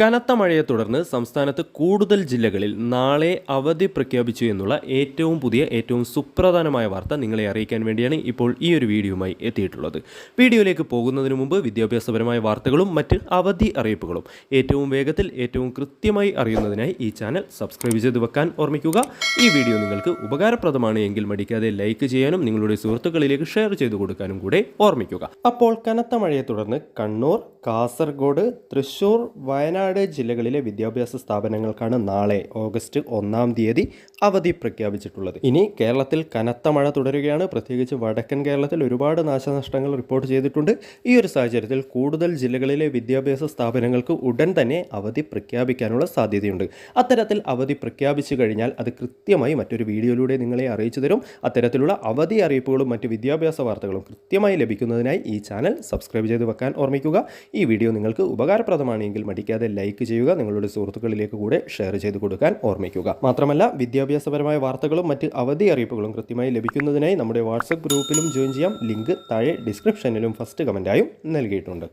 കനത്ത മഴയെ തുടർന്ന് സംസ്ഥാനത്ത് കൂടുതൽ ജില്ലകളിൽ നാളെ അവധി പ്രഖ്യാപിച്ചു എന്നുള്ള ഏറ്റവും പുതിയ ഏറ്റവും സുപ്രധാനമായ വാർത്ത നിങ്ങളെ അറിയിക്കാൻ വേണ്ടിയാണ് ഇപ്പോൾ ഈ ഒരു വീഡിയോയുമായി എത്തിയിട്ടുള്ളത്. വീഡിയോയിലേക്ക് പോകുന്നതിന് മുമ്പ് വിദ്യാഭ്യാസപരമായ വാർത്തകളും മറ്റ് അവധി അറിയിപ്പുകളും ഏറ്റവും വേഗത്തിൽ ഏറ്റവും കൃത്യമായി അറിയുന്നതിനായി ഈ ചാനൽ സബ്സ്ക്രൈബ് ചെയ്ത് വെക്കാൻ ഓർമ്മിക്കുക. ഈ വീഡിയോ നിങ്ങൾക്ക് ഉപകാരപ്രദമാണ് എങ്കിൽ മടിക്കാതെ ലൈക്ക് ചെയ്യാനും നിങ്ങളുടെ സുഹൃത്തുക്കളിലേക്ക് ഷെയർ ചെയ്തു കൊടുക്കാനും കൂടെ ഓർമ്മിക്കുക. അപ്പോൾ കനത്ത മഴയെ തുടർന്ന് കണ്ണൂർ കാസർഗോഡ് തൃശൂർ വയനാട് ജില്ലകളിലെ വിദ്യാഭ്യാസ സ്ഥാപനങ്ങൾക്കാണ് നാളെ ഓഗസ്റ്റ് ഒന്നാം തീയതി അവധി പ്രഖ്യാപിച്ചിട്ടുള്ളത്. ഇനി കേരളത്തിൽ കനത്ത മഴ തുടരുകയാണ്. പ്രത്യേകിച്ച് വടക്കൻ കേരളത്തിൽ ഒരുപാട് നാശനഷ്ടങ്ങൾ റിപ്പോർട്ട് ചെയ്തിട്ടുണ്ട്. ഈ ഒരു സാഹചര്യത്തിൽ കൂടുതൽ ജില്ലകളിലെ വിദ്യാഭ്യാസ സ്ഥാപനങ്ങൾക്ക് ഉടൻ തന്നെ അവധി പ്രഖ്യാപിക്കാനുള്ള സാധ്യതയുണ്ട്. അത്തരത്തിൽ അവധി പ്രഖ്യാപിച്ചു കഴിഞ്ഞാൽ അത് കൃത്യമായി മറ്റൊരു വീഡിയോയിലൂടെ നിങ്ങളെ അറിയിച്ചു തരും. അത്തരത്തിലുള്ള അവധി അറിയിപ്പുകളും മറ്റ് വിദ്യാഭ്യാസ വാർത്തകളും കൃത്യമായി ലഭിക്കുന്നതിനായി ഈ ചാനൽ സബ്സ്ക്രൈബ് ചെയ്ത് വെക്കാൻ ഓർമ്മിക്കുക. ഈ വീഡിയോ നിങ്ങൾക്ക് ഉപകാരപ്രദമാണെങ്കിൽ മടിക്കാതെ ലൈക്ക് ചെയ്യുക നിങ്ങളുടെ സുഹൃത്തുക്കളിലേക്ക് കൂടെ ഷെയർ ചെയ്ത് കൊടുക്കാൻ ഓർമ്മിക്കുക. മാത്രമല്ല വിദ്യാഭ്യാസപരമായ വാർത്തകളും മറ്റ് അവധി അറിയിപ്പുകളും കൃത്യമായി ലഭിക്കുന്നതിനായി നമ്മുടെ വാട്സപ്പ് ഗ്രൂപ്പിലും ജോയിൻ ചെയ്യാം. ലിങ്ക് താഴെ ഡിസ്ക്രിപ്ഷനിലും ഫസ്റ്റ് കമന്റായും നൽകിയിട്ടുണ്ട്.